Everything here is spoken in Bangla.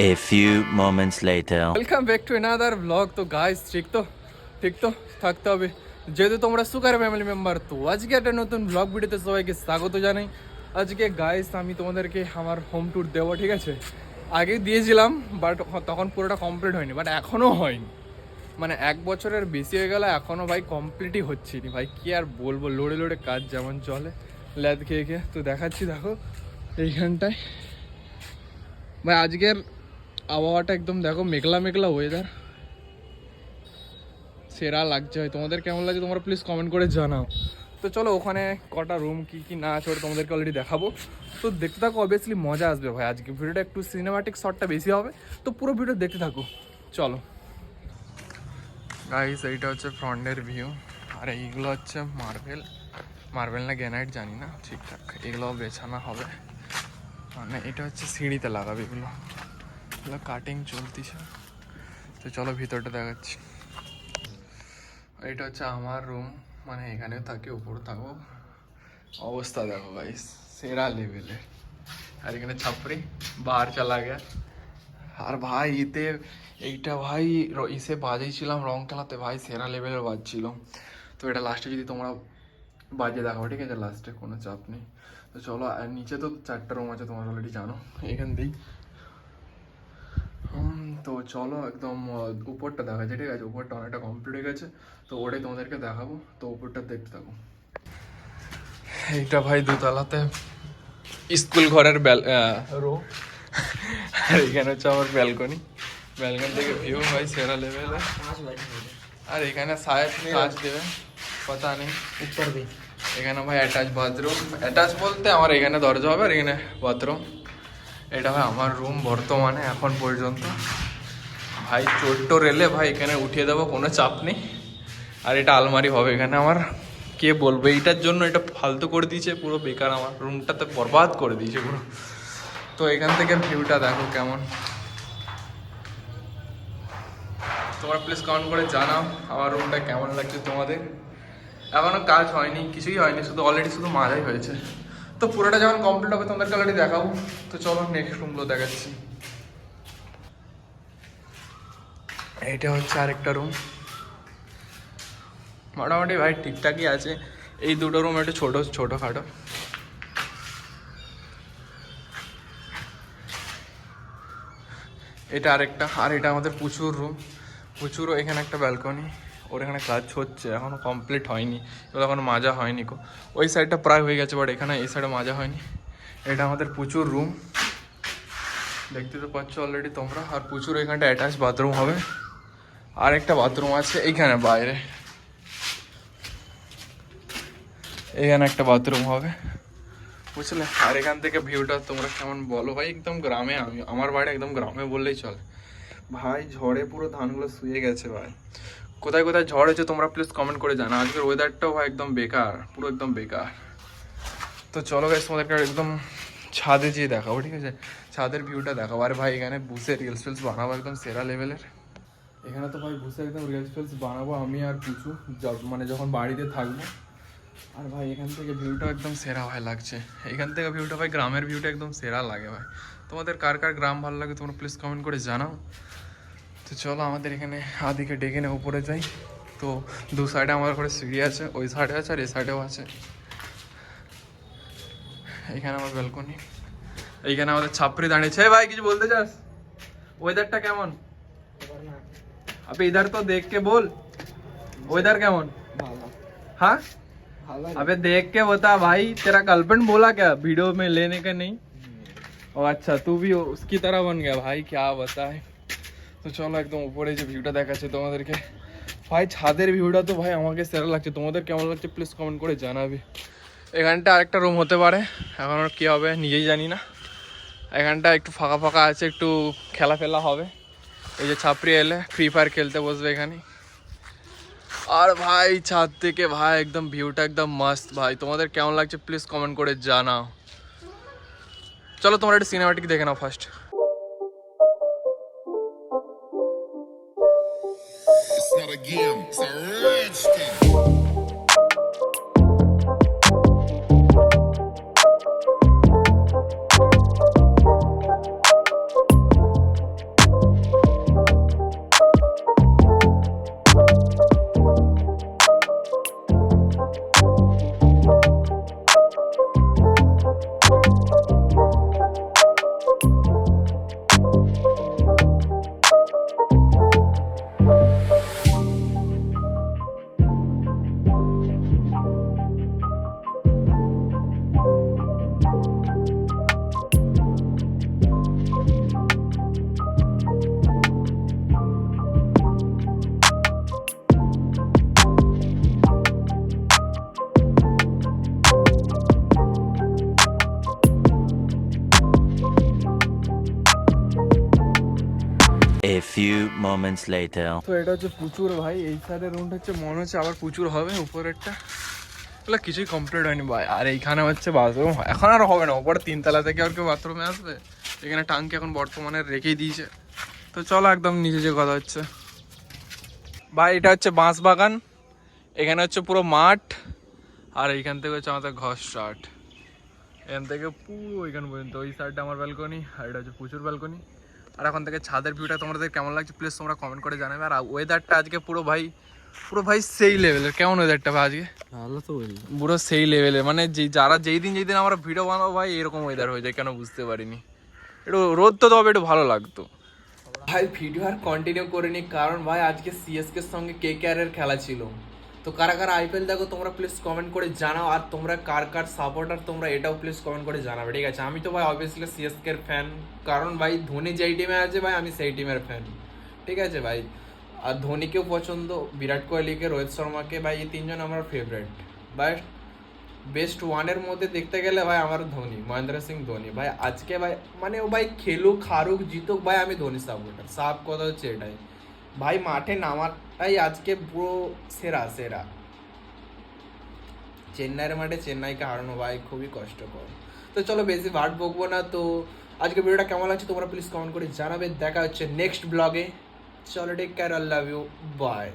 few moments later. Welcome back to another blog তো গাইস ঠিক তো? ঠিক তো? থাকতে হবে। যেহেতু তোমরা সুগার ফ্যামিলি মেম্বার তো আজকে একটা নতুন ব্লগ ভিডিওতে সবাইকে স্বাগত জানাই। আজকে গাইস আমি তোমাদেরকে আমার হোম ট্যুর দেবো, ঠিক আছে? আগে দিয়েছিলাম বাট তখন পুরোটা কমপ্লিট হয়নি বাট এখনও হয়নি। মানে এক বছরের বেশি হয়ে গেল এখনও ভাই কমপ্লিটই হচ্ছে নি ভাই, কি আর বলব, লোড়ে লোড়ে কাজ যেমন চলে, ল্যাদ খেয়ে খেয়ে। তো দেখাচ্ছি, দেখো, এইখানটায়। ভাই, আজকের আবহাওয়াটা একদম দেখো মেঘলা মেঘলা ওয়েদার সেরা লাগছে ভাই তোমাদের কেমন লাগছে তোমরা প্লিজ কমেন্ট করে জানাও। তো চলো ওখানে কটা রুম কি কি না আছে ওটা তোমাদেরকে অলরেডি দেখাবো। তো দেখতে থাকো অবভিয়াসলি মজা আসবে ভাই। আজকে ভিডিওটা একটু সিনেমাটিক শটটা বেশি হবে। তো পুরো ভিডিও দেখতে থাকো। চলো। গাইস এইটা হচ্ছে ফ্রন্টের ভিউ আর এইগুলো হচ্ছে মার্বেল মার্বেল না গ্যানাইট জানি না। ঠিকঠাক। এগুলো বেছানো হবে। মানে এটা হচ্ছে সিঁড়িতে লাগাবে এগুলো। এগুলো কাটিং চলতিছে। তো চলো ভিতরটা দেখাচ্ছি। এটা হচ্ছে আমার রুম মানে এখানেও থাকি উপরে থাকো অবস্থা দেখো ভাই সেরা লেভেলের আর এখানে ছাপড়ি বাহার চালা গেয়া আর ভাই এতে এইটা ভাই ইসে বাজিয়েছিলাম রং খেলাতে ভাই সেরা লেভেলের বাজছিল তো এটা লাস্টে যদি তোমরা বাজে দেখাবো ঠিক আছে? লাস্টে কোনো চাপ নেই। তো চলো আর নিচে তো চারটা রুম আছে তোমরা অলরেডি জানো। এখান হুম, তো চলো একদম উপরটা দেখা যায় ঠিক আছে? উপরটা অনেকটা কমপ্লিট হয়ে গেছে। তো ওটাই তোমাদেরকে দেখাবো। তো উপরটা দেখতে থাকো। এইটা ভাই দোতলাতে। স্কুল ঘরের রো আর এখানে হচ্ছে আমার ব্যালকনি ব্যালকনি থেকে ভিউ ভাই সেরা লেভেলে আর এখানে সাহেব কাজ দেবে। কথা নেই। উপর এখানে ভাই অ্যাটাচ বাথরুম অ্যাটাচ বলতে আমার এখানে দরজা হবে আর এখানে বাথরুম এটা ভাই আমার রুম বর্তমানে এখন পর্যন্ত। ভাই চোট্টোর এলে ভাই, এখানে উঠিয়ে দেবো, কোনো চাপ নেই। আর এটা আলমারি হবে এখানে আমার। কে বলবে? এইটার জন্য এটা ফালতু করে দিয়েছে, পুরো বেকার আমার। রুমটাতে বরবাদ করে দিয়েছে পুরো। তো এখান থেকে ভিউটা দেখো কেমন। তোমরা প্লিজ কমেন্ট করে জানাও, আমার রুমটা কেমন লাগছে তোমাদের। এখনও কাজ হয়নি, কিছুই হয়নি, শুধু অলরেডি শুধু মাজাই হয়েছে। তো পুরোটা যখন কমপ্লিট হবে, তোমাদেরকে অলরেডি দেখাবো। তো চলো নেক্সট রুমগুলো দেখাচ্ছি। এইটা হচ্ছে আরেকটা রুম মোটামুটি ভাই ঠিকঠাকই আছে। এই দুটো রুম একটু ছোটো ছোটো খাটো এটা আরেকটা, আর এটা আমাদের প্রচুর রুম প্রচুর এখানে একটা ব্যালকনি ওর এখানে কাজ হচ্ছে এখনও কমপ্লিট হয়নি। এগুলো এখনও মাজা হয়নি কো ওই সাইডটা প্রায় হয়ে গেছে বাট এখানে এই সাইডে মাজা হয়নি। এটা আমাদের প্রচুর রুম দেখতে তো পাচ্ছ অলরেডি তোমরা। আর প্রচুর এখানটা অ্যাটাচ বাথরুম হবে। আর একটা বাথরুম আছে এইখানে বাইরে। এখানে একটা বাথরুম হবে। বুঝলে? আর এখান থেকে ভিউটা তোমরা কেমন বলো ভাই? একদম গ্রামে আমি আমার বাড়ি একদম গ্রামে বললেই চলে। ভাই, ঝড়ে পুরো ধানগুলো শুয়ে গেছে ভাই। কোথায় কোথায় ঝড় হয়েছে তোমরা প্লিজ কমেন্ট করে জানা আজকের ওয়েদারটাও ভাই একদম বেকার, পুরো একদম বেকার। তো চলো গাইস তোমাদেরকে একদম ছাদে যেয়ে দেখাবো, ঠিক আছে? ছাদের ভিউটা দেখাবো। আর ভাই, এখানে বুসে রিলস ফিলস বানাবো একদম সেরা লেভেলের এখানে তো ভাই বুসে একদম রিলস ফিলস বানাবো আমি আর কিছু মানে যখন বাড়িতে থাকব। আর ভাই এখান থেকে ভিউটা একদম সেরা ভাই লাগছে। এখান থেকে ভিউটা ভাই গ্রামের ভিউটা একদম সেরা লাগে ভাই। তোমাদের কার কার গ্রাম ভালো লাগে তোমরা প্লিজ কমেন্ট করে জানাও। তো চলো আমাদের এখানে আদিকে ডেকে নিয়ে উপরে যাই। তো দু সাইডে আমার ঘরে সিঁড়ি আছে, ওই সাইডে আছে আর এই সাইডেও আছে। এইখানে আমার ব্যালকনি এইখানে আমাদের ছাপড়ি দাঁড়িয়েছে। ভাই, কিছু বলতে চাস? ওয়েদারটা কেমন? আপনি ইধার তো দেখ কে বল ওয়েদার কেমন भाला हाँ भाला अबे देख के बता भाई तेरा गर्लफ्रेंड बोला क्या वीडियो में लेने का नहीं ও আচ্ছা তুই भी उसकी तरह बन गया भाई क्या बताए তো চলো একদম উপরে যে ভিউটা দেখাচ্ছে তোমাদেরকে ভাই ছাদের ভিউটা তো ভাই আমাকে সেরা লাগছে তোমাদের কেমন লাগছে প্লিজ কমেন্ট করে জানাবে এখানটা আরেকটা রুম হতে পারে এখন আর কী হবে নিজেই জানি না এখানটা একটু ফাঁকা ফাঁকা আছে একটু খেলা ফেলা হবে এই যে ছাপড়ি এলে ফ্রি ফায়ার খেলতে বসবে এখানে আর ভাই ছাদ থেকে ভাই একদম ভিউটা একদম মাস্ত ভাই। তোমাদের কেমন লাগছে প্লিজ কমেন্ট করে জানাও। চলো তোমরা একটা সিনেমাটিক দেখে নাও first It's not a game, it's a rich. A few moments later. তো এটা হচ্ছে প্রচুর ভাই, এই সাইডের রুমটা হচ্ছে মনে হচ্ছে আবার প্রচুর হবে, উপরেরটা। এগুলো কিছুই কমপ্লিট হয়নি ভাই। আর এইখানে হচ্ছে বাথরুম এখন আর হবে না, ওপরে তিনতলা থেকে আর কেউ বাথরুমে আসবে? এখানে টাঙ্কি এখন বর্তমানে রেখেই দিয়েছে। তো চলো একদম নিচে যে কথা হচ্ছে। ভাই, এটা হচ্ছে বাঁশ বাগান এখানে হচ্ছে পুরো মাঠ। আর এইখান থেকে হচ্ছে আমাদের ঘর স্টার্ট এখান থেকে পুরো ওইখান পর্যন্ত। ওই সাইডটা আমার ব্যালকনি আর এটা হচ্ছে প্রচুর ব্যালকনি আর এখন থেকে ছাদের ভিউটা তোমাদের কেমন লাগছে প্লিজ তোমরা কমেন্ট করে জানাবে। আর ওয়েদারটা আজকে পুরো ভাই পুরো ভাই সেই লেভেলের কেমন ওয়েদারটা ভাই আজকে? ভালো তো পুরো সেই লেভেলের মানে যে যারা যেই দিন যেই দিন আমরা ভিডিও বানাবো ভাই এরকম ওয়েদার হয়ে যায় কেন বুঝতে পারিনি। একটু রোদ তো তবে একটু ভালো লাগতো। ভাই ভিডিও আর কন্টিনিউ করিনি কারণ ভাই আজকে সিএসকে এর সঙ্গে কে কে এর খেলা ছিল। তো কারা কারা আইপিএল দেখো, তোমরা প্লিজ কমেন্ট করে জানাও, আর তোমরা কার কার সাপোর্টার তোমরা এটাও প্লিজ কমেন্ট করে জানাবে, ঠিক আছে? আমি তো ভাই অবভিয়াসলি সিএসকে এর ফ্যান কারণ ভাই, ধোনি যেই টিমে আছে ভাই, আমি সেই টিমের ফ্যান ঠিক আছে ভাই? আর ধোনিকেও পছন্দ, বিরাট কোহলিকে, রোহিত শর্মাকে, ভাই, এই তিনজন আমার ফেভারিট ভাই বেস্ট ওয়ানের মধ্যে দেখতে গেলে ভাই, আমার ধোনি, মহেন্দ্র সিং ধোনি, ভাই, আজকে ভাই মানে ও ভাই খেলুক, হারুক, জিতুক, ভাই, আমি ধোনি সাপোর্টার সাপ কথা হচ্ছে এটাই। ভাই, মাঠে নামাটাই আজকে পুরো সেরা সেরা। চেন্নাইয়ের মাঠে চেন্নাইকে হারানো ভাই খুবই কষ্টকর। তো চলো, বেশি ভাট বকবো না। তো আজকে ভিডিওটা কেমন লাগছে তোমরা প্লিজ কমেন্ট করে জানাবে। দেখা হচ্ছে নেক্সট ব্লগে চলো take care I love you bye